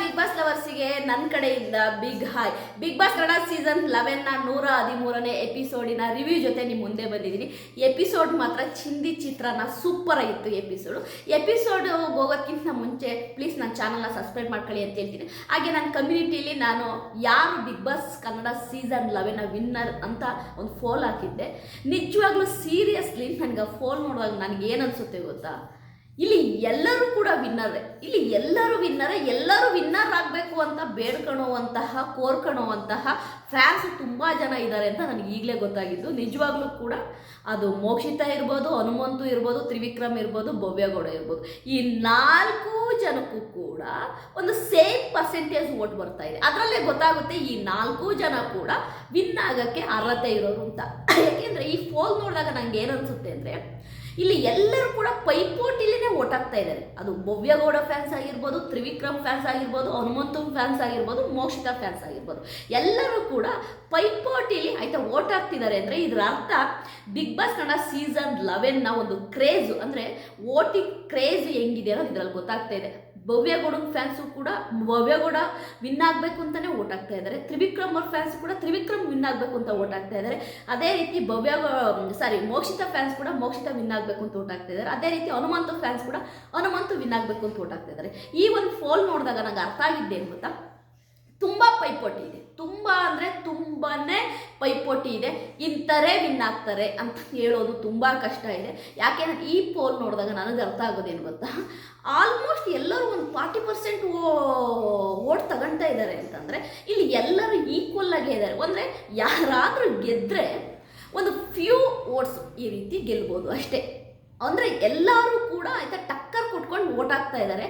Big boss ಲವರ್ಸಿಗೆ ನನ್ನ ಕಡೆಯಿಂದ big hi big boss Kannada season ಲೆವೆನ್ನ ನೂರ ಹದಿಮೂರನೇ ಎಪಿಸೋಡಿನ ರಿವ್ಯೂ ಜೊತೆ ನಿಮ್ಮ ಮುಂದೆ ಬಂದಿದ್ದೀನಿ. ಎಪಿಸೋಡ್ ಮಾತ್ರ ಚಿಂದಿ ಚಿತ್ರನ ಸೂಪರ್ ಆಗಿತ್ತು ಎಪಿಸೋಡು ಎಪಿಸೋಡ್ ಹೋಗೋದಕ್ಕಿಂತ ಮುಂಚೆ ಪ್ಲೀಸ್ ನನ್ನ ಚಾನಲ್ನ ಸಬ್ಸ್ಕ್ರೈಬ್ ಮಾಡ್ಕೊಳ್ಳಿ ಅಂತ ಹೇಳ್ತೀನಿ. ಹಾಗೆ ನನ್ನ ಕಮ್ಯುನಿಟಿಲಿ ನಾನು ಯಾರು ಬಿಗ್ ಬಾಸ್ ಕನ್ನಡ ಸೀಸನ್ ಲೆವೆನ್ನ ವಿನ್ನರ್ ಅಂತ ಒಂದು ಫೋಲ್ ಹಾಕಿದ್ದೆ. ನಿಜವಾಗ್ಲೂ ಸೀರಿಯಸ್ಲಿ ನನಗೆ ಫೋನ್ ನೋಡುವಾಗ ನನಗೆ ಏನು ಅನಿಸುತ್ತೆ ಗೊತ್ತಾ? ಇಲ್ಲಿ ಎಲ್ಲರೂ ಕೂಡ ವಿನ್ನರೇ. ಇಲ್ಲಿ ಎಲ್ಲರೂ ವಿನ್ನರೇ. ಎಲ್ಲರೂ ವಿನ್ನರ್ ಆಗಬೇಕು ಅಂತ ಬೇಡ್ಕೊಳ್ಳುವಂತಹ ಕೋರ್ಕೊಳ್ಳುವಂತಹ ಫ್ಯಾನ್ಸ್ ತುಂಬ ಜನ ಇದ್ದಾರೆ ಅಂತ ನನಗೆ ಈಗಲೇ ಗೊತ್ತಾಗಿದ್ದು. ನಿಜವಾಗ್ಲೂ ಕೂಡ ಅದು ಮೋಕ್ಷಿತ ಇರ್ಬೋದು, ಹನುಮಂತು ಇರ್ಬೋದು, ತ್ರಿವಿಕ್ರಮ್ ಇರ್ಬೋದು ಭವ್ಯಗೌಡ ಇರ್ಬೋದು. ಈ ನಾಲ್ಕು ಜನಕ್ಕೂ ಕೂಡ ಒಂದು ಸೇಮ್ ಪರ್ಸೆಂಟೇಜ್ ಓಟ್ ಬರ್ತಾ ಇದೆ. ಅದರಲ್ಲೇ ಗೊತ್ತಾಗುತ್ತೆ ಈ ನಾಲ್ಕು ಜನ ಕೂಡ ವಿನ್ ಆಗೋಕ್ಕೆ ಅರ್ಹತೆ ಇರೋರು ಅಂತ. ಯಾಕೆಂದರೆ ಈ ಫೋಲ್ ನೋಡಿದಾಗ ನನಗೆ ಏನು ಅನಿಸುತ್ತೆ ಅಂದರೆ ಇಲ್ಲಿ ಎಲ್ಲರೂ ಕೂಡ ಪೈಪೋಟಿಲಿನೇ ಓಟ್ ಆಗ್ತಾ ಇದ್ದಾರೆ. ಅದು ಭವ್ಯಗೌಡ ಫ್ಯಾನ್ಸ್ ಆಗಿರ್ಬೋದು, ತ್ರಿವಿಕ್ರಮ್ ಫ್ಯಾನ್ಸ್ ಆಗಿರ್ಬೋದು, ಹನುಮಂತು ಫ್ಯಾನ್ಸ್ ಆಗಿರ್ಬೋದು, ಮೋಕ್ಷಿತಾ ಫ್ಯಾನ್ಸ್ ಆಗಿರ್ಬೋದು. ಎಲ್ಲರೂ ಕೂಡ ಪೈಪೋಟಿಲಿ ಆಯ್ತಾ ಓಟ್ ಆಗ್ತಿದ್ದಾರೆ ಅಂದರೆ ಇದರ ಅರ್ಥ ಬಿಗ್ ಬಾಸ್ ಕನ್ನಡ ಸೀಸನ್ ಲೆವೆನ್ನ ಒಂದು ಕ್ರೇಜ್ ಅಂದರೆ ವೋಟಿಂಗ್ ಕ್ರೇಜ್ ಹೆಂಗಿದೆ ಅನ್ನೋದು ಇದರಲ್ಲಿ ಗೊತ್ತಾಗ್ತಾ ಇದೆ. ಭವ್ಯಗೌಡನ ಫ್ಯಾನ್ಸು ಕೂಡ ಭವ್ಯಗೌಡ ವಿನ್ ಆಗಬೇಕು ಅಂತಲೇ ಓಟ್ ಆಗ್ತಾ ಇದ್ದಾರೆ. ತ್ರಿವಿಕ್ರಮ್ ಅವ್ರ ಫ್ಯಾನ್ಸ್ ಕೂಡ ತ್ರಿವಿಕ್ರಮ್ ವಿನ್ ಆಗಬೇಕು ಅಂತ ಓಟ್ ಆಗ್ತಾ ಇದ್ದಾರೆ. ಅದೇ ರೀತಿ ಭವ್ಯ ಸಾರಿ ಮೋಕ್ಷಿತ ಫ್ಯಾನ್ಸ್ ಕೂಡ ಮೋಕ್ಷಿತ ವಿನ್ ಆಗಬೇಕು ಅಂತ ಓಟ್ ಆಗ್ತಾ ಇದ್ದಾರೆ. ಅದೇ ರೀತಿ ಹನುಮಂತ ಫ್ಯಾನ್ಸ್ ಕೂಡ ಹನುಮಂತ ವಿನ್ ಆಗಬೇಕು ಅಂತ ಓಟ್ ಆಗ್ತಾ ಇದ್ದಾರೆ. ಈ ಒಂದು ಫೋಲ್ ನೋಡಿದಾಗ ನನಗೆ ಅರ್ಥ ಆಗಿದ್ದೆ ಏನು ಗೊತ್ತಾ? ತುಂಬ ಪೈಪೋಟಿ ಇದೆ. ತುಂಬ ಅಂದರೆ ತುಂಬಾ ಪೈಪೋಟಿ ಇದೆ. ಇಂಥರೇ ವಿನ್ ಆಗ್ತಾರೆ ಅಂತ ಹೇಳೋದು ತುಂಬ ಕಷ್ಟ ಇದೆ. ಯಾಕೆಂದರೆ ಈ ಪೋಲ್ ನೋಡಿದಾಗ ನನಗೆ ಅರ್ಥ ಆಗೋದೇನು ಗೊತ್ತಾ? ಆಲ್ಮೋಸ್ಟ್ ಎಲ್ಲರೂ ಒಂದು ಫಾರ್ಟಿ ಪರ್ಸೆಂಟ್ ಓಟ್ ತಗೊಳ್ತಾ ಇದ್ದಾರೆ ಅಂತಂದರೆ ಇಲ್ಲಿ ಎಲ್ಲರೂ ಈಕ್ವಲ್ ಆಗೇ ಇದ್ದಾರೆ. ಅಂದರೆ ಯಾರಾದರೂ ಗೆದ್ದರೆ ಒಂದು ಫ್ಯೂ ಓಟ್ಸ್ ಈ ರೀತಿ ಗೆಲ್ಬೋದು ಅಷ್ಟೇ. ಅಂದರೆ ಎಲ್ಲರೂ ಕೂಡ ಆಯಿತಾ ಟಕ್ಕರ್ ಕೊಟ್ಕೊಂಡು ಓಟ್ ಆಗ್ತಾ ಇದ್ದಾರೆ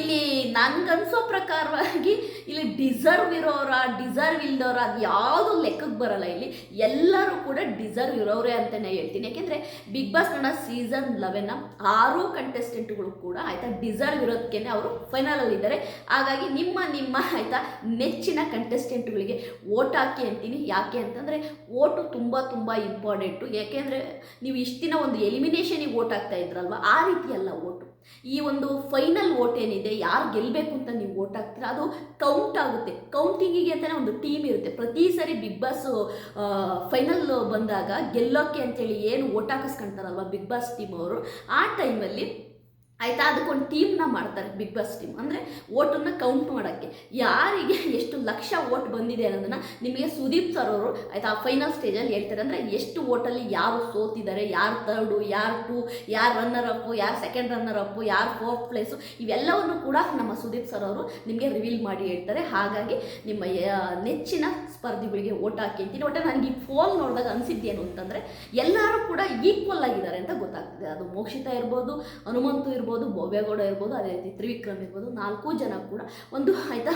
ಇಲ್ಲಿ ನನಗನ್ಸೋ ಪ್ರಕಾರವಾಗಿ ಇಲ್ಲಿ ಡಿಸರ್ವ್ ಇರೋರ ಡಿಸರ್ವ್ ಇಲ್ದವ್ರ ಅದು ಯಾವುದು ಲೆಕ್ಕಕ್ಕೆ ಬರಲ್ಲ ಇಲ್ಲಿ. ಎಲ್ಲರೂ ಕೂಡ ಡಿಸರ್ವ್ ಇರೋರೇ ಅಂತಲೇ ಹೇಳ್ತೀನಿ. ಯಾಕೆಂದರೆ ಬಿಗ್ ಬಾಸ್ ಕನ್ನಡ ಸೀಸನ್ ಲೆವೆನ್ನ ಆರು ಕಂಟೆಸ್ಟೆಂಟ್ಗಳು ಕೂಡ ಆಯಿತಾ ಡಿಸರ್ವ್ ಇರೋದಕ್ಕೆ ಅವರು ಫೈನಲಲ್ಲಿದ್ದಾರೆ ಹಾಗಾಗಿ ನಿಮ್ಮ ನಿಮ್ಮ ಆಯಿತಾ ನೆಚ್ಚಿನ ಕಂಟೆಸ್ಟೆಂಟ್ಗಳಿಗೆ ಓಟ್ ಹಾಕಿ ಅಂತೀನಿ. ಯಾಕೆ ಅಂತಂದರೆ ಓಟು ತುಂಬ ತುಂಬ ಇಂಪಾರ್ಟೆಂಟು ಯಾಕೆಂದರೆ ನೀವು ಇಷ್ಟು ಒಂದು ಎಲಿಮಿನೇಷನಿಗೆ ಓಟ್ ಆಗ್ತಾ ಇದ್ರಲ್ವ? ಆ ರೀತಿ ಅಲ್ಲ ಓಟು ಈ ಒಂದು ಫೈನಲ್ ಓಟ್ ಏನಿದೆ, ಯಾರು ಗೆಲ್ಲಬೇಕು ಅಂತ ನೀವು ಓಟ್ ಹಾಕ್ತೀರ? ಅದು ಕೌಂಟ್ ಆಗುತ್ತೆ. ಕೌಂಟಿಂಗಿಗೆ ಅಂತಲೇ ಒಂದು ಟೀಮ್ ಇರುತ್ತೆ. ಪ್ರತಿ ಸರಿ ಬಿಗ್ ಬಾಸ್ ಫೈನಲ್ ಬಂದಾಗ ಗೆಲ್ಲೋಕ್ಕೆ ಅಂತೇಳಿ ಏನು ಓಟ್ ಹಾಕಿಸ್ಕೊಂತಾರಲ್ವ ಬಿಗ್ ಬಾಸ್ ಟೀಮ್ ಅವರು? ಆ ಟೈಮಲ್ಲಿ ಆಯಿತಾ? ಅದಕ್ಕೊಂದು ಟೀಮ್ನ ಮಾಡ್ತಾರೆ ಬಿಗ್ ಬಾಸ್ ಟೀಮ್ ಅಂದರೆ ಓಟನ್ನು ಕೌಂಟ್ ಮಾಡೋಕ್ಕೆ. ಯಾರಿಗೆ ಎಷ್ಟು ಲಕ್ಷ ಓಟ್ ಬಂದಿದೆ ಅನ್ನೋದನ್ನು ನಿಮಗೆ ಸುದೀಪ್ ಸರ್ ಅವರು ಆಯಿತಾ ಫೈನಲ್ ಸ್ಟೇಜಲ್ಲಿ ಹೇಳ್ತಾರೆ. ಅಂದರೆ ಎಷ್ಟು ಓಟಲ್ಲಿ ಯಾರು ಸೋತಿದ್ದಾರೆ, ಯಾರು ತರ್ಡು ಯಾರು ಟು ಯಾರು ರನ್ನರ್ ಅಪ್ಪು ಯಾರು ಸೆಕೆಂಡ್ ರನ್ನರ್ ಅಪ್ಪು ಯಾರು ಫೋರ್ತ್ ಪ್ಲೇಸು ಇವೆಲ್ಲವನ್ನು ಕೂಡ ನಮ್ಮ ಸುದೀಪ್ ಸರ್ ಅವರು ನಿಮಗೆ ರಿವೀಲ್ ಮಾಡಿ ಹೇಳ್ತಾರೆ. ಹಾಗಾಗಿ ನಿಮ್ಮ ನೆಚ್ಚಿನ ಸ್ಪರ್ಧಿಗಳಿಗೆ ಓಟ್ ಹಾಕಿ ಅಂತೀನಿ. ಒಟ್ಟು ನನಗೆ ಈ ಫೋನ್ ನೋಡಿದಾಗ ಅನಿಸಿದ್ದೇನು ಅಂತಂದರೆ ಎಲ್ಲರೂ ಕೂಡ ಈಕ್ವಲ್ ಆಗಿದ್ದಾರೆ ಅಂತ ಗೊತ್ತಾಗ್ತದೆ. ಅದು ಮೋಕ್ಷಿತ ಇರ್ಬೋದು, ಹನುಮಂತು ಇರ್ಬೋದು ಭವ್ಯಗೌಡ ಇರ್ಬೋದು, ಅದೇ ರೀತಿ ತ್ರಿವಿಕ್ರಮ್ ಇರ್ಬೋದು, ನಾಲ್ಕು ಜನ ಕೂಡ ಒಂದು ಆಯಿತಾ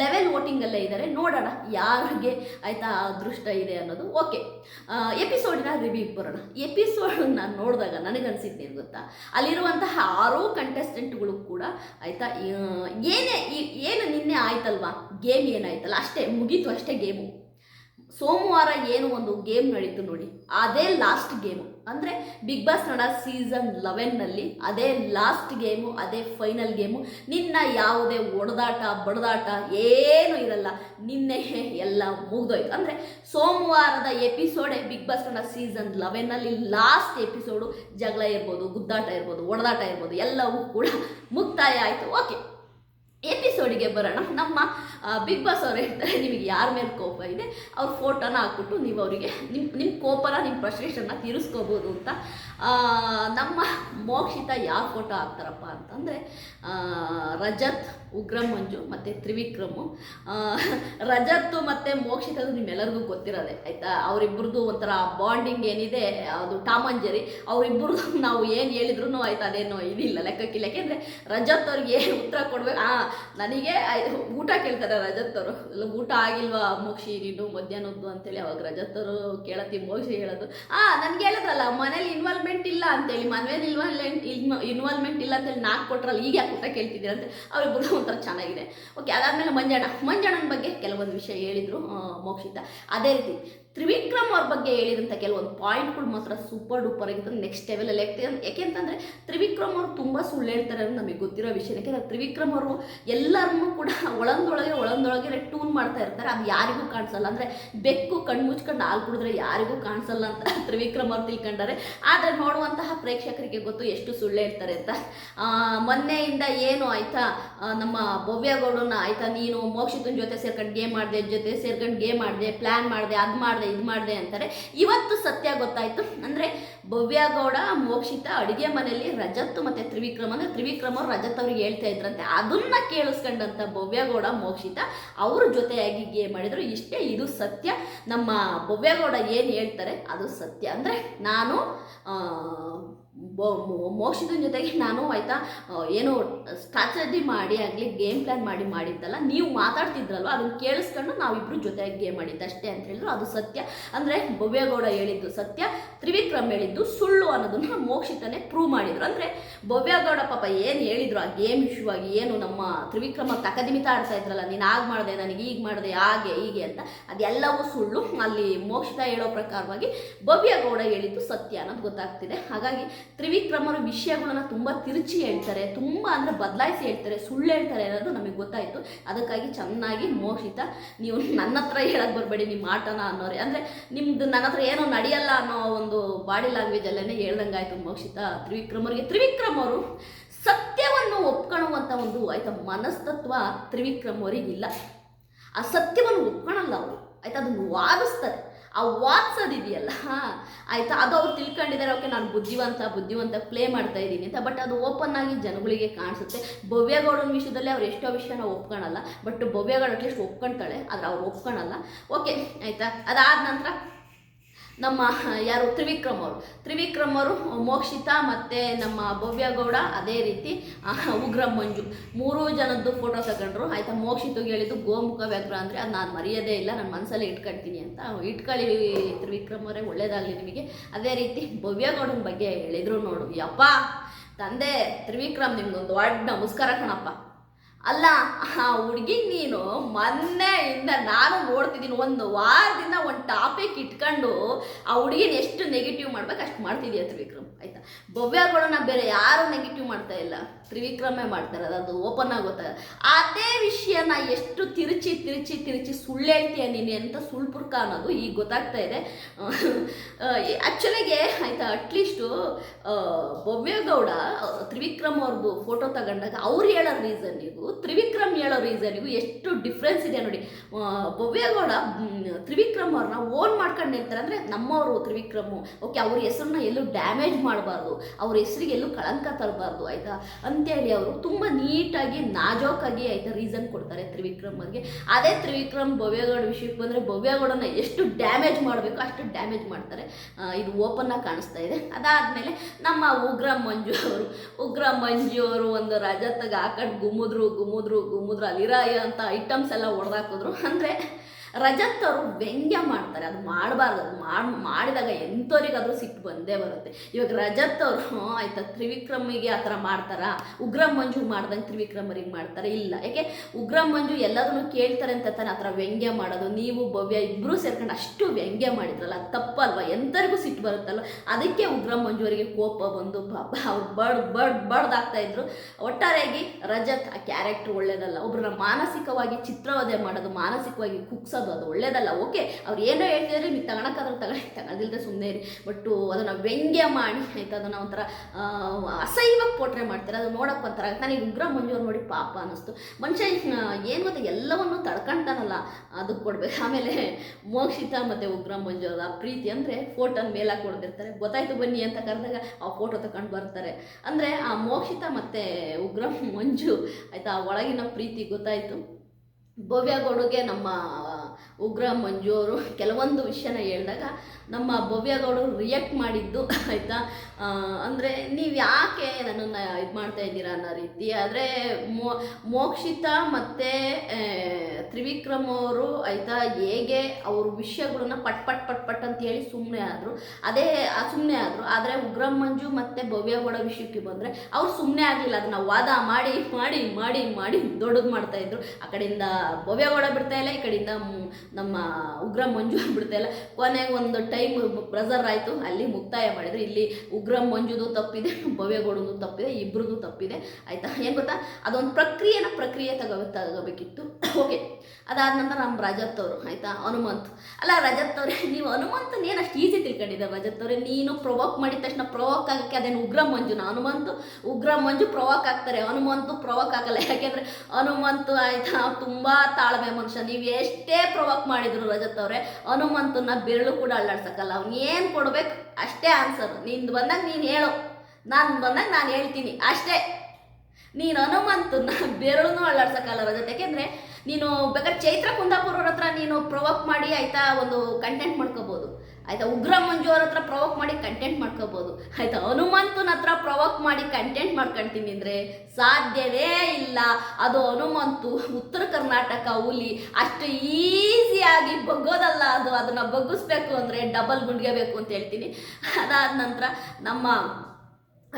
ಲೆವೆಲ್ ವೋಟಿಂಗಲ್ಲೇ ಇದ್ದಾರೆ ನೋಡೋಣ ಯಾರಿಗೆ ಆಯಿತಾ ಅದೃಷ್ಟ ಇದೆ ಅನ್ನೋದು. ಓಕೆ ಎಪಿಸೋಡಿನ ರಿವ್ಯೂ ಬರೋಣ. ಎಪಿಸೋಡ್ ನಾನು ನೋಡಿದಾಗ ನನಗನ್ಸಿದ್ದೇನು ಗೊತ್ತಾ? ಅಲ್ಲಿರುವಂತಹ ಆರೋ ಕಂಟೆಸ್ಟೆಂಟ್ಗಳು ಕೂಡ ಆಯಿತಾ ಏನೇ ಏನು ನಿನ್ನೆ ಆಯ್ತಲ್ವಾ? ಗೇಮ್ ಏನಾಯ್ತಲ್ಲ? ಅಷ್ಟೇ, ಮುಗೀತು ಅಷ್ಟೇ ಗೇಮು ಸೋಮವಾರ ಏನು ಒಂದು ಗೇಮ್ ನಡೀತು ನೋಡಿ. ಅದೇ ಲಾಸ್ಟ್ ಗೇಮು ಅಂದರೆ ಬಿಗ್ ಬಾಸ್ ನೋಡ ಸೀಸನ್ ಲೆವೆನ್ನಲ್ಲಿ ಅದೇ ಲಾಸ್ಟ್ ಗೇಮು ಅದೇ ಫೈನಲ್ ಗೇಮು ನಿನ್ನ ಯಾವುದೇ ಒಡೆದಾಟ, ಬಡದಾಟ ಏನೂ ಇರಲ್ಲ. ನಿನ್ನೆ ಎಲ್ಲ ಮುಗ್ದೋಯ್ತು. ಅಂದರೆ ಸೋಮವಾರದ ಎಪಿಸೋಡೇ ಬಿಗ್ ಬಾಸ್ ನೋಡ ಸೀಸನ್ ಲೆವೆನ್ನಲ್ಲಿ ಲಾಸ್ಟ್ ಎಪಿಸೋಡು ಜಗಳ ಇರ್ಬೋದು, ಗುದ್ದಾಟ ಇರ್ಬೋದು, ಒಡೆದಾಟ ಇರ್ಬೋದು ಎಲ್ಲವೂ ಕೂಡ ಮುಕ್ತಾಯ ಆಯಿತು. ಓಕೆ ಎಪಿಸೋಡಿಗೆ ಬರೋಣ. ನಮ್ಮ ಬಿಗ್ ಬಾಸ್ ಅವರು ಹೇಳ್ತಾರೆ, ನಿಮಗೆ ಯಾರ ಮೇಲೆ ಕೋಪ ಇದೆ, ಅವ್ರ ಫೋಟೋನ ಹಾಕ್ಬಿಟ್ಟು ನೀವು ಅವರಿಗೆ ನಿಮ್ಮ ನಿಮ್ಮ ಕೋಪನ ನಿಮ್ಮ ಫ್ರಸ್ಟ್ರೇಷನ್ನ ತೀರಿಸ್ಕೋಬೋದು ಅಂತ. ನಮ್ಮ ಮೋಕ್ಷಿತ ಯಾವ ಫೋಟೋ ಹಾಕ್ತಾರಪ್ಪ ಅಂತಂದರೆ ರಜತ್ ಉಗ್ರಂ ಮಂಜು ಮತ್ತು ತ್ರಿವಿಕ್ರಮು. ರಜತ್ತು ಮತ್ತು ಮೋಕ್ಷಿತದು ನಿಮ್ಮೆಲ್ಲರಿಗೂ ಗೊತ್ತಿರೋದೆ, ಆಯಿತಾ? ಅವರಿಬ್ಬರದು ಒಂಥರ ಬಾಂಡಿಂಗ್ ಏನಿದೆ, ಅದು ಟಾಮಂಜರಿ. ಅವರಿಬ್ಬರದು ನಾವು ಏನು ಹೇಳಿದ್ರು ಆಯ್ತಾ, ಅದೇನೋ ಇದಿಲ್ಲ ಲೆಕ್ಕಕ್ಕಿಲ್ಲ ಯಾಕೆಂದರೆ ರಜತ್ ಅವ್ರಿಗೆ ಏನು ಉತ್ತರ ಕೊಡ್ಬೇಕು ಹಾಂ ನನಗೆ ಊಟ ಕೇಳ್ತಾರೆ ರಜತ್ ಅವರು. ಊಟ ಆಗಿಲ್ವಾ ಮೋಕ್ಷಿ, ನೀನು ಮಧ್ಯಾಹ್ನದ್ದು ಅಂತೇಳಿ ಅವಾಗ ರಜತ್ ಅವರು ಕೇಳತ್ತಿ ಮೋಕ್ಷಿ ಹೇಳೋದು. ಹಾಂ ನನಗೆ ಹೇಳಿದ್ರಲ್ಲ, ಮನೇಲಿ ಇನ್ವಾಲ್ವ್ಮೆಂಟ್ ಇಲ್ಲ ಅಂತೇಳಿ ಮನೇಲಿ ಇನ್ವಾಲ್ವ್ಮೆಂಟ್ ಇನ್ವಾಲ್ವ್ಮೆಂಟ್ ಇಲ್ಲ ಅಂತೇಳಿ ನಾಲ್ಕು ಕೊಟ್ರಲ್ಲ, ಈಗ ಯಾಕೆ ಊಟ ಕೇಳ್ತಿದ್ದೀರ ಅಂತ. ಅವರಿಬ್ಬರು ಒಂಥರ ಚೆನ್ನಾಗಿದೆ. ಓಕೆ ಅದಾದಮೇಲೆ ಮಂಜಣ್ಣ. ಮಂಜಣ್ಣನ ಬಗ್ಗೆ ಕೆಲವೊಂದು ವಿಷಯ ಹೇಳಿದರು ಮೋಕ್ಷಿತ. ಅದೇ ರೀತಿ ತ್ರಿವಿಕ್ರಮ್ ಅವ್ರ ಬಗ್ಗೆ ಹೇಳಿದಂಥ ಕೆಲವೊಂದು ಪಾಯಿಂಟ್ಗಳು ಮಾತ್ರ ಸೂಪರ್ ಡೂಪರ್ ಆಗಿತ್ತು. ನೆಕ್ಸ್ಟ್ ಲೆವೆಲಲ್ಲಿ ಯಾಕೆ ಅಂತಂದರೆ ತ್ರಿವಿಕ್ರಮ್ ಅವರು ತುಂಬ ಸುಳ್ಳು ಹೇಳ್ತಾರೆ ಅನ್ನೋದು ನಮಗೆ ಗೊತ್ತಿರೋ ವಿಷಯ. ಯಾಕೆಂದರೆ ತ್ರಿವಿಕ್ರಮ್ ಅವರು ಎಲ್ಲರನ್ನೂ ಕೂಡ ಒಳಂದೊಳಗೆ ಒಳಂದೊಳಗೆ ಟೂನ್ ಮಾಡ್ತಾ ಇರ್ತಾರೆ. ಅದು ಯಾರಿಗೂ ಕಾಣಿಸಲ್ಲ. ಅಂದರೆ ಬೆಕ್ಕು ಕಣ್ಣು ಮುಚ್ಕೊಂಡು ಹಾಲು ಕುಡಿದ್ರೆ ಯಾರಿಗೂ ಕಾಣಿಸಲ್ಲ ಅಂತ ತ್ರಿವಿಕ್ರಮ್ ಅವ್ರು ತಿಳ್ಕೊಂಡಾರೆ. ಆದರೆ ನೋಡುವಂತಹ ಪ್ರೇಕ್ಷಕರಿಗೆ ಗೊತ್ತು ಎಷ್ಟು ಸುಳ್ಳು ಹೇಳ್ತಾರೆ ಅಂತ. ಮೊನ್ನೆಯಿಂದ ಏನು ಆಯ್ತಾ? ನಮ್ಮ ಭವ್ಯಗೌಡನ ಆಯ್ತಾ? ನೀನು ಮೋಕ್ಷಿತನ ಜೊತೆ ಸೇರ್ಕೊಂಡು ಗೇಮ್ ಮಾಡಿದೆ ಜೊತೆ ಸೇರ್ಕೊಂಡು ಗೇಮ್ ಮಾಡಿದೆ ಪ್ಲ್ಯಾನ್ ಮಾಡಿದೆ, ಅದು ಮಾಡಿದೆ ಇದು ಮಾಡಿದೆ ಅಂತಾರೆ. ಇವತ್ತು ಸತ್ಯ ಗೊತ್ತಾಯ್ತು. ಅಂದರೆ ಭವ್ಯಗೌಡ, ಮೋಕ್ಷಿತ, ಅಡುಗೆ ಮನೆಯಲ್ಲಿ ರಜತ್ ಮತ್ತು ತ್ರಿವಿಕ್ರಮ. ಅಂದ್ರೆ ತ್ರಿವಿಕ್ರಮ ಅವ್ರು ರಜತ್ ಅವ್ರಿಗೆ ಹೇಳ್ತಾ ಇದ್ರಂತೆ. ಅದನ್ನ ಕೇಳಿಸ್ಕೊಂಡಂಥ ಭವ್ಯಗೌಡ, ಮೋಕ್ಷಿತ ಅವ್ರ ಜೊತೆಯಾಗಿ ಗೇಮ್ ಮಾಡಿದ್ರು ಇಷ್ಟೇ ಇದು ಸತ್ಯ. ನಮ್ಮ ಭವ್ಯಗೌಡ ಏನು ಹೇಳ್ತಾರೆ? ಅದು ಸತ್ಯ. ಅಂದರೆ ನಾನು ಮೋಕ್ಷಿತನ ಜೊತೆಗೆ ನಾನು ಆಯಿತಾ ಏನು ಸ್ಟ್ರಾಟಜಿ ಮಾಡಿ ಆಗಲಿ ಗೇಮ್ ಪ್ಲ್ಯಾನ್ ಮಾಡಿ ಮಾಡಿದ್ದಲ್ಲ, ನೀವು ಮಾತಾಡ್ತಿದ್ರಲ್ವ? ಅದನ್ನು ಕೇಳಿಸ್ಕೊಂಡು ನಾವಿಬ್ಬರು ಜೊತೆಯಾಗಿ ಗೇಮ್ ಮಾಡಿದ್ದು ಅಷ್ಟೇ ಅಂತ ಹೇಳಿದ್ರು. ಅದು ಸತ್ಯ. ಅಂದರೆ, ಭವ್ಯಗೌಡ ಹೇಳಿದ್ದು ಸತ್ಯ. ತ್ರಿವಿಕ್ರಮ್ ಹೇಳಿದ್ದು ಸುಳ್ಳು ಅನ್ನೋದನ್ನ ಮೋಕ್ಷಿತನೇ ಪ್ರೂವ್ ಮಾಡಿದ್ರು. ಅಂದರೆ, ಭವ್ಯಗೌಡ ಪಾಪ ಏನು ಹೇಳಿದ್ರು, ಆ ಗೇಮ್ ವಿಷಯವಾಗಿ ಏನು ನಮ್ಮ ತ್ರಿವಿಕ್ರಮ ತಕದಿಮಿತ ಆಡ್ತಾ ಇದ್ರಲ್ಲ, ನೀನು ಆಗ ಮಾಡಿದೆ, ನನಗೆ ಈಗ ಮಾಡಿದೆ, ಹಾಗೆ, ಹೀಗೆ ಅಂತ, ಅದೆಲ್ಲವೂ ಸುಳ್ಳು. ಅಲ್ಲಿ ಮೋಕ್ಷಿತ ಹೇಳೋ ಪ್ರಕಾರವಾಗಿ ಭವ್ಯಗೌಡ ಹೇಳಿದ್ದು ಸತ್ಯ ಅನ್ನೋದು ಗೊತ್ತಾಗ್ತಿದೆ. ಹಾಗಾಗಿ ತ್ರಿವಿಕ್ರಮ್ ಅವರ ವಿಷಯಗಳನ್ನ ತುಂಬ ತಿರುಚಿ ಹೇಳ್ತಾರೆ, ತುಂಬ ಅಂದರೆ ಬದಲಾಯಿಸಿ ಹೇಳ್ತಾರೆ, ಸುಳ್ಳು ಹೇಳ್ತಾರೆ ಅನ್ನೋದು ನಮಗೆ ಗೊತ್ತಾಯಿತು. ಅದಕ್ಕಾಗಿ ಚೆನ್ನಾಗಿ ಮೋಕ್ಷಿತ ನೀವು ನನ್ನ ಹತ್ರ ಹೇಳಕ್ಕೆ ಬರಬೇಡಿ ನಿಮ್ಮ ಆಟನ ಅನ್ನೋರೆ. ಅಂದರೆ ನಿಮ್ದು ನನ್ನ ಹತ್ರ ಏನೋ ನಡೆಯಲ್ಲ ಅನ್ನೋ ಒಂದು ಬಾಡಿ ಲ್ಯಾಂಗ್ವೇಜಲ್ಲೇ ಹೇಳ್ದಂಗಾಯ್ತು ಮೋಕ್ಷಿತ ತ್ರಿವಿಕ್ರಮರಿಗೆ ತ್ರಿವಿಕ್ರಮರು ಸತ್ಯವನ್ನು ಒಪ್ಕೊಳ್ಳುವಂಥ ಒಂದು ಆಯ್ತಾ ಮನಸ್ತತ್ವ ತ್ರಿವಿಕ್ರಮ್ ಅವರಿಗಿಲ್ಲ ಆ ಸತ್ಯವನ್ನು ಒಪ್ಕೊಳ್ಳಲ್ಲ ಅವರು. ಆಯ್ತಾ ಅದನ್ನು ವಾದಿಸ್ತಾರೆ. ಆ ವಾತ್ಸೋದಿದೆಯಲ್ಲ? ಆಯಿತಾ? ಅದು ಅವ್ರು ತಿಳ್ಕೊಂಡಿದ್ದಾರೆ, ಓಕೆ, ನಾನು ಬುದ್ಧಿವಂತ ಬುದ್ಧಿವಂತ ಪ್ಲೇ ಮಾಡ್ತಾ ಇದ್ದೀನಿ ಅಂತ. ಬಟ್ ಅದು ಓಪನ್ ಆಗಿ ಜನಗಳಿಗೆ ಕಾಣಿಸುತ್ತೆ. ಭವ್ಯಗೌಡನ ವಿಷಯದಲ್ಲಿ ಅವ್ರು ಎಷ್ಟೋ ವಿಷಯನ ಒಪ್ಕೊಳಲ್ಲ. ಬಟ್ ಭವ್ಯಗೌಡ ಅಟ್ಲೀಸ್ಟ್ ಒಪ್ಕೊಳ್ತಾಳೆ ಆದರೆ ಅವ್ರು ಒಪ್ಕೊಳಲ್ಲ. ಓಕೆ ಆಯಿತಾ? ಅದಾದ ನಂತರ ನಮ್ಮ, ಯಾರು ತ್ರಿವಿಕ್ರಮ್ ಅವರು. ತ್ರಿವಿಕ್ರಮ್ ಅವರು, ಮೋಕ್ಷಿತ ಮತ್ತು ನಮ್ಮ ಭವ್ಯಗೌಡ ಅದೇ ರೀತಿ ಉಗ್ರ ಮಂಜು. ಮೂರೂ ಜನದ್ದು ಫೋಟೋ ತಗೊಂಡ್ರು. ಆಯಿತಾ, ಮೋಕ್ಷಿತಗೆ ಹೇಳಿದ್ದು ಗೋಮುಖ ವ್ಯಾಘ್ರ ಅಂದರೆ ಅದು ನಾನು ಮರೆಯೋದೇ ಇಲ್ಲ ನನ್ನ ಮನಸ್ಸಲ್ಲೇ ಇಟ್ಕೊಳ್ತೀನಿ ಅಂತ ಇಟ್ಕೊಳ್ಳಿ ತ್ರಿವಿಕ್ರಮ್ ಅವರೇ ಒಳ್ಳೇದಾಗಲಿ ನಿಮಗೆ. ಅದೇ ರೀತಿ ಭವ್ಯಗೌಡನ ಬಗ್ಗೆ ಹೇಳಿದ್ರು ನೋಡು. ಯಪ್ಪ, ತಂದೆ, ತ್ರಿವಿಕ್ರಮ್ ನಿಮ್ಗೊಂದು ದೊಡ್ಡ ನಮಸ್ಕಾರ ಕಣಪ್ಪ. ಅಲ್ಲ, ಆ ಹುಡುಗಿ ನೀನು ಮೊನ್ನೆಯಿಂದ ನಾನು ನೋಡ್ತಿದ್ದೀನಿ, ಒಂದು ವಾರದಿಂದ ಒಂದು ಟಾಪಿಕ್ ಇಟ್ಕೊಂಡು ಆ ಹುಡುಗಿನ ಎಷ್ಟು ನೆಗೆಟಿವ್ ಮಾಡ್ಬೇಕು ಅಷ್ಟು ಮಾಡ್ತಿದ್ಯಾ ತ್ರಿವಿಕ್ರಮ್? ಆಯ್ತಾ? ಭವ್ಯಗಳನ್ನ ಬೇರೆ ಯಾರು ನೆಗೆಟಿವ್ ಮಾಡ್ತಾ ಇಲ್ಲ. ತ್ರಿವಿಕ್ರಮೇ ಮಾಡ್ತಾರೆ ಅದು ಓಪನ್ ಆಗುತ್ತೆ ಅದೇ ವಿಷಯನ ಎಷ್ಟು ತಿರುಚಿ ತಿರುಚಿ ತಿರುಚಿ ಸುಳ್ಳು ಹೇಳ್ತೀಯ ನೀನು ಅಂತ ಸುಳ್ಪುರ್ಕ ಅನ್ನೋದು ಈಗ ಗೊತ್ತಾಗ್ತಾ ಇದೆ. ಆ್ಯಕ್ಚುಲಿಗೆ ಆಯಿತಾ ಅಟ್ಲೀಸ್ಟು ಭವ್ಯಗೌಡ ತ್ರಿವಿಕ್ರಮ್ ಅವ್ರದ್ದು ಫೋಟೋ ತಗೊಂಡಾಗ ಅವ್ರು ಹೇಳೋ ರೀಸನ್ನಿಗೂ ತ್ರಿವಿಕ್ರಮ್ ಹೇಳೋ ರೀಸನ್ನಿಗೂ ಎಷ್ಟು ಡಿಫ್ರೆನ್ಸ್ ಇದೆ ನೋಡಿ. ಭವ್ಯಗೌಡ ತ್ರಿವಿಕ್ರಮ್ ಅವ್ರನ್ನ ಓನ್ ಮಾಡ್ಕೊಂಡು ನಿಲ್ತಾರೆ ಅಂದರೆ ನಮ್ಮವರು ತ್ರಿವಿಕ್ರಮು. ಓಕೆ ಅವ್ರ ಹೆಸರನ್ನ ಎಲ್ಲೂ ಡ್ಯಾಮೇಜ್ ಮಾಡಬಾರ್ದು. ಅವ್ರ ಹೆಸರಿಗೆ ಎಲ್ಲೂ ಕಳಂಕ ತರಬಾರ್ದು, ಆಯಿತಾ? ಅಂತೇಳಿ ಅವರು ತುಂಬ ನೀಟಾಗಿ, ನಾಜೋಕಾಗಿ ಆಯಿತಾ ರೀಸನ್ ಕೊಡ್ತಾರೆ ತ್ರಿವಿಕ್ರಮ್ ಅವ್ರಿಗೆ. ಅದೇ ತ್ರಿವಿಕ್ರಮ್ ಭವ್ಯಗೌಡ ವಿಷಯಕ್ಕೆ ಬಂದರೆ ಭವ್ಯಗೌಡನ ಎಷ್ಟು ಡ್ಯಾಮೇಜ್ ಮಾಡಬೇಕು ಅಷ್ಟು ಡ್ಯಾಮೇಜ್ ಮಾಡ್ತಾರೆ. ಇದು ಓಪನ್ ಆಗಿ ಕಾಣಿಸ್ತಾ ಇದೆ. ಅದಾದಮೇಲೆ ನಮ್ಮ ಉಗ್ರ ಮಂಜು ಅವರು. ಉಗ್ರ ಮಂಜು ಅವರು ಒಂದು ರಜತಗೆ ಆ ಕಡೆ ಗುಮ್ಮದ್ರು ಗುಮ್ಮದ್ರು ಗುಮ್ಮದ್ರು ಅಂತ ಐಟಮ್ಸ್ ಎಲ್ಲ ಹೊಡೆದಾಕಿದ್ರು. ಅಂದರೆ ರಜತ್ ಅವರು ವ್ಯಂಗ್ಯ ಮಾಡ್ತಾರೆ, ಅದು ಮಾಡಬಾರ್ದು, ಅದು ಮಾಡಿ, ಮಾಡಿದಾಗ ಎಂಥವ್ರಿಗಾದರೂ ಸಿಟ್ಟು ಬಂದೇ ಬರುತ್ತೆ. ಇವಾಗ ರಜತ್ ಅವರು ಆಯ್ತಾ, ತ್ರಿವಿಕ್ರಮಿಗೆ ಆ ಥರ ಮಾಡ್ತಾರಾ? ಉಗ್ರ ಮಂಜು ಮಾಡ್ದಂಗೆ ತ್ರಿವಿಕ್ರಮರಿಗೆ ಮಾಡ್ತಾರೆ? ಇಲ್ಲ. ಯಾಕೆ? ಉಗ್ರ ಮಂಜು ಎಲ್ಲದನ್ನು ಕೇಳ್ತಾರೆ ಅಂತ ತಾನೆ ಆ ಥರ ವ್ಯಂಗ್ಯ ಮಾಡೋದು. ನೀವು ಭವ್ಯ ಇಬ್ಬರೂ ಸೇರ್ಕೊಂಡು ಅಷ್ಟು ವ್ಯಂಗ್ಯ ಮಾಡಿದ್ರಲ್ಲ, ಅದು ತಪ್ಪಲ್ವ? ಎಂಥರಿಗೂ ಸಿಟ್ಟು ಬರುತ್ತಲ್ವ? ಅದಕ್ಕೆ ಉಗ್ರ ಮಂಜು ಅವರಿಗೆ ಕೋಪ ಬಂದು ಅವ್ರು ಬಡ್ ಬಡ್, ಬಡ್ದಾಗ್ತಾ ಇದ್ರು. ಒಟ್ಟಾರೆಯಾಗಿ ರಜತ್ ಆ ಕ್ಯಾರೆಕ್ಟರ್ ಒಳ್ಳೇದಲ್ಲ. ಒಬ್ಬರನ್ನ ಮಾನಸಿಕವಾಗಿ ಚಿತ್ರವಧೆ ಮಾಡೋದು, ಮಾನಸಿಕವಾಗಿ ಕುಗ್ಸೋದು ಅದು ಒಳ್ಳೇದಲ್ಲ. ಓಕೆ ಅವ್ರು ಏನೋ ಹೇಳ್ತಿದ್ರೆ, ನೀವು ತಗೊಳಕ್ಕಾದ್ರೂ ತಗೊಳ್ಳಿ. ತಗೊಳ್ದಿಲ್ದೆ ಸುಮ್ಮನೆ ಇರಿ. ಬಟ್ಟು ಅದನ್ನು ವ್ಯಂಗ್ಯ ಮಾಡಿ, ಆಯ್ತು? ಅದನ್ನು ಒಂಥರ ಅಸಹ್ಯವಾಗಿ ಪೋಟ್ರೆ ಮಾಡ್ತಾರೆ? ಅದು ನೋಡಕ್ಕೆ ಒಂಥರ ನನಗೆ ಉಗ್ರ ಮಂಜೂರು ನೋಡಿ ಪಾಪ ಅನ್ನಿಸ್ತು ಮನುಷ್ಯ ಏನು ಗೊತ್ತಾ, ಎಲ್ಲವನ್ನು ತಡ್ಕೊಂತಾನಲ್ಲ. ಅದಕ್ಕೆ ಕೊಡ್ಬೇಕು. ಆಮೇಲೆ ಮೋಕ್ಷಿತ ಮತ್ತು ಉಗ್ರ ಮಂಜು ಅವರ ಪ್ರೀತಿ ಅಂದರೆ ಫೋಟೋನ ಮೇಲೆ ಕೊಡ್ತಿರ್ತಾರೆ ಗೊತ್ತಾಯ್ತು ಬನ್ನಿ ಅಂತ ಕರೆದಾಗ ಆ ಫೋಟೋ ತಗೊಂಡು ಬರ್ತಾರೆ. ಅಂದರೆ ಆ ಮೋಕ್ಷಿತ ಮತ್ತು ಉಗ್ರ ಮಂಜು, ಆಯಿತಾ, ಒಳಗಿನ ಪ್ರೀತಿ ಗೊತ್ತಾಯಿತು. ಭವ್ಯ ಗೌಡುಗೆ ನಮ್ಮ ಉಗ್ರ ಮಂಜು ಅವರು ಕೆಲವೊಂದು ವಿಷಯನ ಹೇಳಿದಾಗ ನಮ್ಮ ಭವ್ಯದವಳು ರಿಯಾಕ್ಟ್ ಮಾಡಿದ್ದು, ಆಯಿತಾ? ಅಂದರೆ ನೀವು ಯಾಕೆ ನನ್ನನ್ನು ಇದು ಮಾಡ್ತಾ ಇದ್ದೀರಾ ಅನ್ನೋ ರೀತಿ. ಆದರೆ ಮೋ, ಮೋಕ್ಷಿತ ಮತ್ತು ತ್ರಿವಿಕ್ರಮ್ ಅವರು, ಆಯಿತಾ, ಹೇಗೆ ಅವ್ರ ವಿಷಯಗಳನ್ನ ಪಟ್ ಪಟ್ ಪಟ್ ಪಟ್ ಅಂತ ಹೇಳಿ ಸುಮ್ಮನೆ ಆದರು. ಅದೇ ಸುಮ್ಮನೆ ಆದರು. ಆದರೆ ಉಗ್ರಂ ಮಂಜು ಮತ್ತು ಭವ್ಯಗೌಡ ವಿಷಯಕ್ಕೆ ಬಂದರೆ ಅವ್ರು ಸುಮ್ಮನೆ ಆಗಲಿಲ್ಲ. ಅದನ್ನ ವಾದ ಮಾಡಿ ಮಾಡಿ ಮಾಡಿ ಮಾಡಿ ದೊಡ್ಡದು ಮಾಡ್ತಾಯಿದ್ರು ಆ ಕಡೆಯಿಂದ ಭವ್ಯಗೌಡ ಬಿಡ್ತಾ ಇಲ್ಲ, ಈ ಕಡೆಯಿಂದ ನಮ್ಮ ಉಗ್ರ ಮಂಜು ಇಲ್ಲ. ಅಲ್ಲ ಕೊನೆಗೆ ಒಂದು ಟೈಮ್ ಪ್ರೆಸರ್ ಆಯಿತು, ಅಲ್ಲಿ ಮುಕ್ತಾಯ ಮಾಡಿದ್ರು. ಇಲ್ಲಿ ಉಗ್ರ ಮಂಜುದು ತಪ್ಪಿದೆ ಭವ್ಯಗೌಡದು ತಪ್ಪಿದೆ ಇಬ್ರದ್ದು ತಪ್ಪಿದೆ. ಆಯಿತಾ? ಏನು ಗೊತ್ತಾ? ಅದೊಂದು ಪ್ರಕ್ರಿಯೆನ ಪ್ರಕ್ರಿಯೆ ತಗೋ ತಗೋಬೇಕಿತ್ತು. ಓಕೆ ಅದಾದ ನಂತರ ನಮ್ಮ ರಜತ್ ಅವರು, ಆಯಿತಾ? ಹನುಮಂತ್. ಅಲ್ಲ, ರಜತ್ ಅವರೇ, ನೀವು ಹನುಮಂತನ ಏನು ಅಷ್ಟು ಈಸಿ ತಿಳ್ಕೊಂಡಿದ್ದೆ ರಜತ್ ಅವರೇ? ನೀನು ಪ್ರೊವೋಕ್ ಮಾಡಿದ ತಕ್ಷಣ ಪ್ರೊವೋಕ್ ಆಗಕ್ಕೆ ಅದೇನು ಉಗ್ರ ಮಂಜುನ ಹನುಮಂತು? ಉಗ್ರ ಮಂಜು ಪ್ರೊವೋಕ್ ಆಗ್ತಾರೆ. ಹನುಮಂತು ಪ್ರೊವೋಕ್ ಆಗಲ್ಲ. ಯಾಕೆಂದರೆ ಹನುಮಂತು, ಆಯ್ತಾ, ತುಂಬ ತಾಳ್ಮೆ ಮನುಷ್ಯ. ನೀವು ಎಷ್ಟೇ ಪ್ರೊವೋಕ್ ಮಾಡಿದ್ರು ರಜತ್ ಅವರೇ ಹನುಮಂತನ ಬೆರಳು ಕೂಡ ಅಳ್ಳಾಡ್ಸಕ್ಕಲ್ಲ ಅವ್ನು ಏನು ಕೊಡ್ಬೇಕು? ಅಷ್ಟೇ ಆನ್ಸರ್ ನಿಂದು ಬಂದಾಗ ನೀನು ಹೇಳು. ನಾನು ಬಂದಾಗ ನಾನು ಹೇಳ್ತೀನಿ. ಅಷ್ಟೇ. ನೀನು ಹನುಮಂತನ ಬೆರಳನ್ನು ಅಳ್ಳಾಡ್ಸಕ್ಕಲ್ಲ ರಜತ್. ಯಾಕೆಂದರೆ ನೀನು ಬೇಕಾದ್ರೆ ಚೈತ್ರ ಕುಂದಾಪುರ ಅವ್ರ ಹತ್ರ ನೀನು ಪ್ರೊವೋಕ್ ಮಾಡಿ ಆಯ್ತಾ ಒಂದು ಕಂಟೆಂಟ್ ಮಾಡ್ಕೋಬೋದು. ಆಯ್ತಾ ಉಗ್ರ ಮಂಜು ಅವ್ರ ಹತ್ರ ಪ್ರೊವೋಕ್ ಮಾಡಿ ಕಂಟೆಂಟ್ ಮಾಡ್ಕೋಬೋದು. ಆಯ್ತಾ ಹನುಮಂತನ ಹತ್ರ ಪ್ರೊವೋಕ್ ಮಾಡಿ ಕಂಟೆಂಟ್ ಮಾಡ್ಕೊಳ್ತೀನಿ ಅಂದರೆ ಸಾಧ್ಯವೇ ಇಲ್ಲ. ಅದು ಹನುಮಂತು ಉತ್ತರ ಕರ್ನಾಟಕ ಹುಲಿ. ಅಷ್ಟು ಈಸಿಯಾಗಿ ಬಗ್ಗೋದಲ್ಲ ಅದು. ಅದನ್ನು ಬಗ್ಗಿಸ್ಬೇಕು ಅಂದರೆ ಡಬಲ್ ಗುಂಡ್ಗೆ ಬೇಕು ಅಂತ ಹೇಳ್ತೀನಿ. ಅದಾದ ನಂತರ ನಮ್ಮ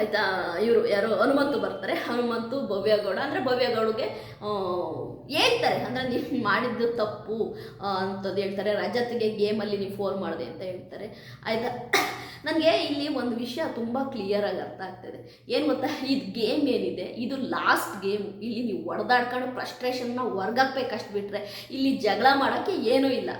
ಆಯಿತಾ, ಇವರು ಯಾರು ಹನುಮಂತು ಬರ್ತಾರೆ. ಹನುಮಂತು ಭವ್ಯಗೌಡ ಅಂದರೆ ಭವ್ಯಗೌಡಗೆ ಹೇಳ್ತಾರೆ. ಅಂದರೆ ನೀವು ಮಾಡಿದ್ದು ತಪ್ಪು ಅಂತದ್ದು ಹೇಳ್ತಾರೆ. ರಜತ್ಗೆ ಗೇಮಲ್ಲಿ ನೀವು ಫೋನ್ ಮಾಡಿದೆ ಅಂತ ಹೇಳ್ತಾರೆ. ಆಯಿತಾ? ನನಗೆ ಇಲ್ಲಿ ಒಂದು ವಿಷಯ ತುಂಬ ಕ್ಲಿಯರಾಗಿ ಅರ್ಥ ಆಗ್ತದೆ. ಏನು ಗೊತ್ತಾ? ಇದು ಗೇಮ್ ಏನಿದೆ? ಇದು ಲಾಸ್ಟ್ ಗೇಮ್ ಇಲ್ಲಿ ನೀವು ಹೊಡೆದಾಡ್ಕೊಂಡು ಫ್ರಸ್ಟ್ರೇಷನ್ನ ಹೊರ್ಗಾಕ್ಬೇಕಷ್ಟು ಬಿಟ್ಟರೆ ಇಲ್ಲಿ ಜಗಳ ಮಾಡೋಕ್ಕೆ ಏನೂ ಇಲ್ಲ.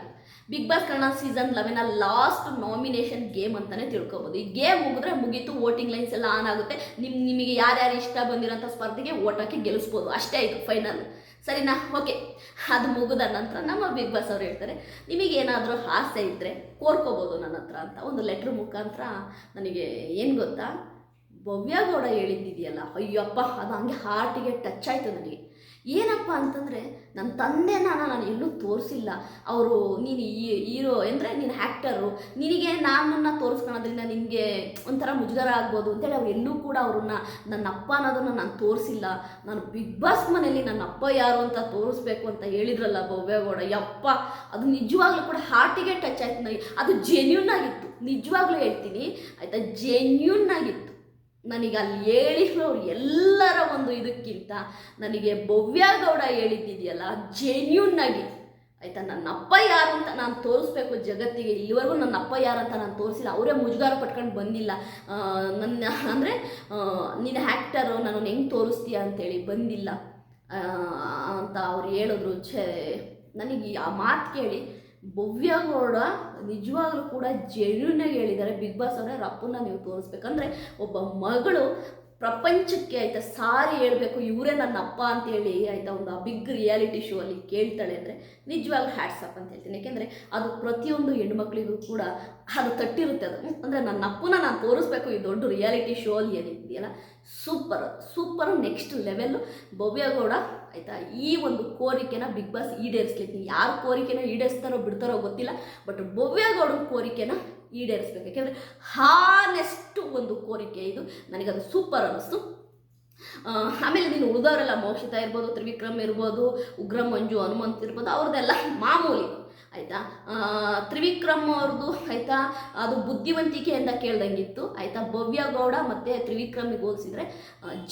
Big boss Kannada season eleven last nomination game ಅಂತಾನೆ ತಿಳ್ಕೊಬೋದು. ಈ ಗೇಮ್ ಮುಗಿದ್ರೆ ಮುಗೀತು ವೋಟಿಂಗ್ ಲೈನ್ಸ್ ಎಲ್ಲ ಆನ್ ಆಗುತ್ತೆ. ನಿಮ್, ನಿಮಗೆ ಯಾರ್ಯಾರು ಇಷ್ಟ ಬಂದಿರೋಂಥ ಸ್ಪರ್ಧೆಗೆ ಓಟ್ ಹಾಕಿ ಗೆಲ್ಲಿಸ್ಬೋದು ಅಷ್ಟೇ ಆಯಿತು ಫೈನಲ್ ಸರಿನಾ? ಓಕೆ ಅದು ಮುಗಿದ ನಂತರ ನಮ್ಮ ಬಿಗ್ ಬಾಸ್ ಅವ್ರು ಹೇಳ್ತಾರೆ ನಿಮಗೇನಾದರೂ ಆಸೆ ಇದ್ದರೆ ಕೋರ್ಕೋಬೋದು ನನ್ನ ಹತ್ರ ಅಂತ. ಒಂದು ಲೆಟ್ರ್ ಮುಖಾಂತರ ನನಗೆ, ಏನು ಗೊತ್ತಾ? ಭವ್ಯಗೌಡ ಹೇಳಿದ್ದಿದೆಯಲ್ಲ? ಅಯ್ಯಪ್ಪ, ಅದು ಹಂಗೆ ಹಾರ್ಟಿಗೆ ಟಚ್ ಆಯಿತು ನನಗೆ. ಏನಪ್ಪ ಅಂತಂದರೆ ನನ್ನ ತಂದೆನ ನಾನು ಎಲ್ಲೂ ತೋರಿಸಿಲ್ಲ. ಅವರು ನೀನು ಹೀರೋ ಅಂದರೆ ನೀನು ಆ್ಯಕ್ಟರು ನಿನಗೆ ನನ್ನನ್ನು ತೋರಿಸ್ಕೊಳೋದ್ರಿಂದ ನಿನಗೆ ಒಂಥರ ಮುಜುಗರ ಆಗ್ಬೋದು ಅಂತೇಳಿ ಅವ್ರು ಎಲ್ಲೂ ಕೂಡ ಅವ್ರನ್ನ ನನ್ನ ಅಪ್ಪ ಅನ್ನೋದನ್ನು ನಾನು ತೋರಿಸಿಲ್ಲ. ನಾನು ಬಿಗ್ ಬಾಸ್ ಮನೆಯಲ್ಲಿ ನನ್ನ ಅಪ್ಪ ಯಾರು ಅಂತ ತೋರಿಸ್ಬೇಕು ಅಂತ ಹೇಳಿದ್ರಲ್ಲ ಭವ್ಯಗೌಡ ಯಪ್ಪ. ಅದು ನಿಜವಾಗ್ಲೂ ಕೂಡ ಹಾರ್ಟಿಗೆ ಟಚ್ ಆಯ್ತು. ಅದು ಜೆನ್ಯೂನ್ ಆಗಿತ್ತು. ನಿಜವಾಗ್ಲೂ ಹೇಳ್ತೀನಿ. ಆಯಿತಾ? ಜೆನ್ಯೂನ್ ಆಗಿತ್ತು. ನನಗೆ ಅಲ್ಲಿ ಹೇಳಿರೋರು ಎಲ್ಲರ ಒಂದು ಇದಕ್ಕಿಂತ ನನಗೆ ಭವ್ಯಗೌಡ ಹೇಳಿದ್ದಿದೆಯಲ್ಲ ಜೆನ್ಯೂನ್ ಆಗಿ. ಆಯಿತಾ? ನನ್ನ ಅಪ್ಪ ಯಾರು ಅಂತ ನಾನು ತೋರಿಸ್ಬೇಕು ಜಗತ್ತಿಗೆ. ಇಲ್ಲಿವರೆಗೂ ನನ್ನ ಅಪ್ಪ ಯಾರು ಅಂತ ನಾನು ತೋರಿಸಿಲ್ಲ. ಅವರೇ ಮುಜುಗಾರ ಪಟ್ಕೊಂಡು ಬಂದಿಲ್ಲ. ನನ್ನ, ಅಂದರೆ ನೀನು ಆ್ಯಕ್ಟರು ನಾನು ಹೆಂಗೆ ತೋರಿಸ್ತೀಯ ಅಂತೇಳಿ ಬಂದಿಲ್ಲ. ಅಂತ ಅವ್ರು ಹೇಳಿದ್ರು. ಛೇ, ನನಗೆ ಆ ಮಾತು ಕೇಳಿ ಭವ್ಯಗೌಡ ನಿಜವಾಗ್ಲೂ ಕೂಡ ಜೆನ್ಯೂನಾಗಿ ಹೇಳಿದ್ದಾರೆ. ಬಿಗ್ ಬಾಸ್ ಅವರೇ ರಪ್ಪನ್ನ ನೀವು ತೋರಿಸ್ಬೇಕಂದ್ರೆ ಒಬ್ಬ ಮಗಳು ಪ್ರಪಂಚಕ್ಕೆ ಆಯ್ತಾ ಸಾರಿ ಹೇಳಬೇಕು, ಇವರೇ ನನ್ನ ಅಪ್ಪ ಅಂತೇಳಿ ಆಯ್ತಾ ಒಂದು ಬಿಗ್ ರಿಯಾಲಿಟಿ ಶೋ ಅಲ್ಲಿ ಕೇಳ್ತಾಳೆ ಅಂದರೆ ನಿಜವಾಗ್ಲೂ ಹ್ಯಾಟ್ಸಪ್ ಅಂತ ಹೇಳ್ತೀನಿ. ಯಾಕೆಂದರೆ ಅದು ಪ್ರತಿಯೊಂದು ಹೆಣ್ಮಕ್ಳಿಗೂ ಕೂಡ ಅದು ತಟ್ಟಿರುತ್ತೆ ಅದು. ಅಂದರೆ ನನ್ನ ಅಪ್ಪನ ನಾನು ತೋರಿಸ್ಬೇಕು, ಈ ದೊಡ್ಡ ರಿಯಾಲಿಟಿ ಶೋ ಅಲ್ಲಿ ಏನಿದೆಯಲ್ಲ super super next level Bhavya Gowda ಆಯಿತಾ? ಈ ಒಂದು ಕೋರಿಕೆನ ಬಿಗ್ ಬಾಸ್ ಈಡೇರಿಸ್ಲಿಕ್ಕೆ ಯಾರು ಕೋರಿಕೆನ ಈಡೇರಿಸ್ತಾರೋ ಬಿಡ್ತಾರೋ ಗೊತ್ತಿಲ್ಲ, ಬಟ್ ಭವ್ಯಗೌಡನ ಕೋರಿಕೆನ ಈಡೇರಿಸ್ಬೇಕು. ಯಾಕೆಂದರೆ ಹಾನೆಸ್ಟ್ ಒಂದು ಕೋರಿಕೆ ಇದು. ನನಗದು ಸೂಪರ್ ಅನಿಸ್ತು. ಆಮೇಲೆ ನೀನು ಉಳಿದವರೆಲ್ಲ ಮೋಕ್ಷಿತ ಇರ್ಬೋದು, ತ್ರಿವಿಕ್ರಮ್ ಇರ್ಬೋದು, ಉಗ್ರ ಮಂಜು ಹನುಮಂತ್ ಇರ್ಬೋದು, ಅವ್ರದ್ದೆಲ್ಲ ಮಾಮೂಲಿ. ಆಯಿತಾ? ತ್ರಿವಿಕ್ರಮ್ ಅವ್ರದ್ದು ಆಯಿತಾ? ಅದು ಬುದ್ಧಿವಂತಿಕೆಯಿಂದ ಕೇಳ್ದಂಗಿತ್ತು, ಆಯಿತಾ? ಭವ್ಯಗೌಡ ಮತ್ತು ತ್ರಿವಿಕ್ರಮಿಗೆ ಹೋಲಿಸಿದ್ರೆ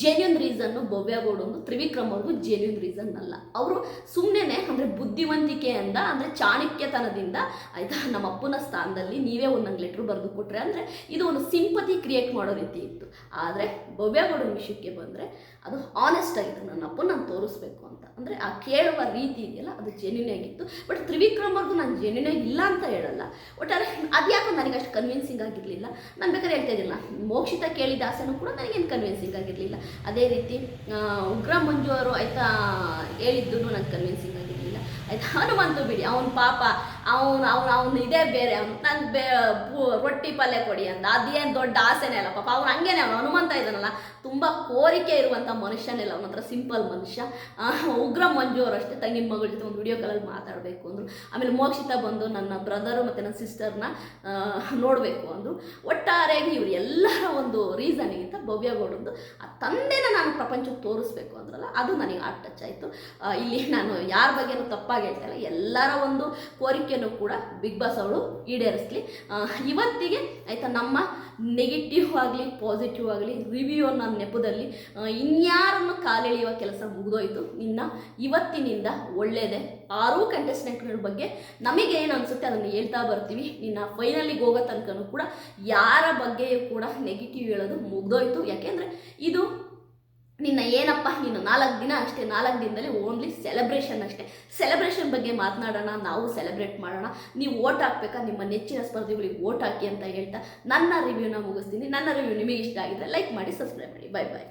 ಜೆನ್ಯೂನ್ ರೀಸನ್ನು ಭವ್ಯಗೌಡನು ತ್ರಿವಿಕ್ರಮ್ ಅವ್ರಿಗೂ ಜೆನ್ಯೂನ್ ರೀಸನ್ ಅಲ್ಲ ಅವರು ಸುಮ್ಮನೆ ಅಂದರೆ ಬುದ್ಧಿವಂತಿಕೆಯಿಂದ, ಅಂದರೆ ಚಾಣಕ್ಯತನದಿಂದ, ಆಯಿತಾ? ನಮ್ಮ ಅಪ್ಪನ ಸ್ಥಾನದಲ್ಲಿ ನೀವೇ ಒಂದು ನಂಗೆ ಲೆಟ್ರ್ ಬರೆದು ಕೊಟ್ರೆ ಅಂದರೆ ಇದು ಒಂದು ಸಿಂಪತಿ ಕ್ರಿಯೇಟ್ ಮಾಡೋ ರೀತಿ ಇತ್ತು. ಆದರೆ ಭವ್ಯಗೌಡನ ವಿಷಯಕ್ಕೆ ಬಂದರೆ ಅದು ಆನೆಸ್ಟ್ ಆಗಿತ್ತು ನನ್ನ ಅಪ್ಪನ ನಾನು ತೋರಿಸ್ಬೇಕು ಅಂತ. ಅಂದರೆ ಆ ಕೇಳುವ ರೀತಿ ಇದೆಯಲ್ಲ, ಅದು ಜೆನ್ಯೂನ್ ಆಗಿತ್ತು. ಬಟ್ ತ್ರಿವಿಕ್ರಮ್ ಅವ್ರದ್ದು ನಾನು ಜೆನ್ಯೂನ್ ಇಲ್ಲ ಅಂತ ಹೇಳಲ್ಲ. ಒಟ್ಟಾರೆ ಅದ್ಯಾಕೋ ನನಗೆ ಅಷ್ಟು ಕನ್ವಿನ್ಸಿಂಗ್ ಆಗಿರಲಿಲ್ಲ. ನಾನು ಬೇಕಾದ್ರೆ ಹೇಳ್ತಾ ಇದ್ದಿಲ್ಲ ಮೋಕ್ಷಿತ ಕೇಳಿದ ಆಸೆನೂ ಕೂಡ ನನಗೇನು ಕನ್ವಿನ್ಸಿಂಗ್ ಆಗಿರಲಿಲ್ಲ. ಅದೇ ರೀತಿ ಉಗ್ರ ಮಂಜು ಅವರು ಆಯಿತಾ ಹೇಳಿದ್ದು ನನಗೆ ಕನ್ವಿನ್ಸಿಂಗ್ ಆಗಿರಲಿಲ್ಲ. ಆಯ್ತಾ, ಹನುಮಂತು ಬಿಡಿ, ಅವನ ಪಾಪ ಅವನು ಅವನು ಅವನು ಇದೇ ಬೇರೆ, ಅವನು ನಂಗೆ ಬೇ ರೊಟ್ಟಿ ಪಲ್ಯ ಕೊಡಿ ಅಂತ. ಅದೇನು ದೊಡ್ಡ ಆಸೆನೇ ಅಲ್ಲ ಪಾಪ, ಅವ್ನು ಹಂಗೇನೆ, ಅವನು ಹನುಮಂತ ಇದ್ದಾನಲ್ಲ ತುಂಬ ಕೋರಿಕೆ ಇರುವಂಥ ಮನುಷ್ಯನಿಲ್ಲ, ಅವನ ಹತ್ರ ಸಿಂಪಲ್ ಮನುಷ್ಯ. ಉಗ್ರ ಮಂಜು ಅವರು ಅಷ್ಟೇ ತಂಗಿನ ಮಗಳ ಜೊತೆ ಒಂದು ವಿಡಿಯೋ ಕಾಲಲ್ಲಿ ಮಾತಾಡಬೇಕು ಅಂದರು. ಆಮೇಲೆ ಮೋಕ್ಷಿತ ಬಂದು ನನ್ನ ಬ್ರದರು ಮತ್ತು ನನ್ನ ಸಿಸ್ಟರ್ನ ನೋಡಬೇಕು ಅಂದರು. ಒಟ್ಟಾರೆಯಾಗಿ ಇವರು ಎಲ್ಲರ ಒಂದು ರೀಸನಿಗಿಂತ ಭವ್ಯಗೌಡಂದು ಆ ತಂದೆನ ನಾನು ಪ್ರಪಂಚಕ್ಕೆ ತೋರಿಸ್ಬೇಕು ಅಂದ್ರಲ್ಲ, ಅದು ನನಗೆ ಆ ಟಚ್ ಆಯಿತು. ಇಲ್ಲಿ ನಾನು ಯಾರ ಬಗ್ಗೆನೂ ತಪ್ಪಾಗಿ ಹೇಳ್ತಾ ಇಲ್ಲ. ಎಲ್ಲರ ಒಂದು ಕೋರಿಕೆ ಕೋರಿಕೆನೂ ಕೂಡ ಬಿಗ್ ಬಾಸ್ ಅವಳು ಈಡೇರಿಸ್ಲಿ. ಇವತ್ತಿಗೆ ಆಯಿತಾ ನಮ್ಮ ನೆಗೆಟಿವ್ ಆಗಲಿ ಪಾಸಿಟಿವ್ ಆಗಲಿ ರಿವ್ಯೂ ಅನ್ನೋ ನೆಪದಲ್ಲಿ ಇನ್ಯಾರನ್ನು ಕಾಲೆಳೆಯುವ ಕೆಲಸ ಮುಗಿದೋಯ್ತು, ಇನ್ನು ಇವತ್ತಿನಿಂದ ಒಳ್ಳೆಯದೇ ಆರು ಕಂಟೆಸ್ಟೆಂಟ್ಗಳ ಬಗ್ಗೆ ನಮಗೆ ಏನು ಅನಿಸುತ್ತೆ ಅದನ್ನು ಹೇಳ್ತಾ ಬರ್ತೀವಿ. ನಿನ್ನ ಫೈನಲಿಗೆ ಹೋಗೋ ತನಕನೂ ಕೂಡ ಯಾರ ಬಗ್ಗೆಯೂ ಕೂಡ ನೆಗೆಟಿವ್ ಹೇಳೋದು ಮುಗ್ದೋಯ್ತು. ಯಾಕೆಂದರೆ ಇದು ನಿನ್ನ ಏನಪ್ಪ, ನೀನು ನಾಲ್ಕು ದಿನ ಅಷ್ಟೇ, ನಾಲ್ಕು ದಿನದಲ್ಲಿ ಓನ್ಲಿ ಸೆಲೆಬ್ರೇಷನ್ ಅಷ್ಟೇ. ಸೆಲೆಬ್ರೇಷನ್ ಬಗ್ಗೆ ಮಾತನಾಡೋಣ, ನಾವು ಸೆಲೆಬ್ರೇಟ್ ಮಾಡೋಣ. ನೀವು ಓಟ್ ಹಾಕ್ಬೇಕಾ, ನಿಮ್ಮ ನೆಚ್ಚಿನ ಸ್ಪರ್ಧಿಗಳಿಗೆ ಓಟ್ ಹಾಕಿ ಅಂತ ಹೇಳ್ತಾ, ನನ್ನ ರಿವ್ಯೂನ ಮುಗಿಸ್ತೀನಿ. ನನ್ನ ರಿವ್ಯೂ ನಿಮಗೆ ಇಷ್ಟ ಆಗಿದ್ರೆ ಲೈಕ್ ಮಾಡಿ ಸಬ್ಸ್ಕ್ರೈಬ್ ಮಾಡಿ. ಬಾಯ್ ಬಾಯ್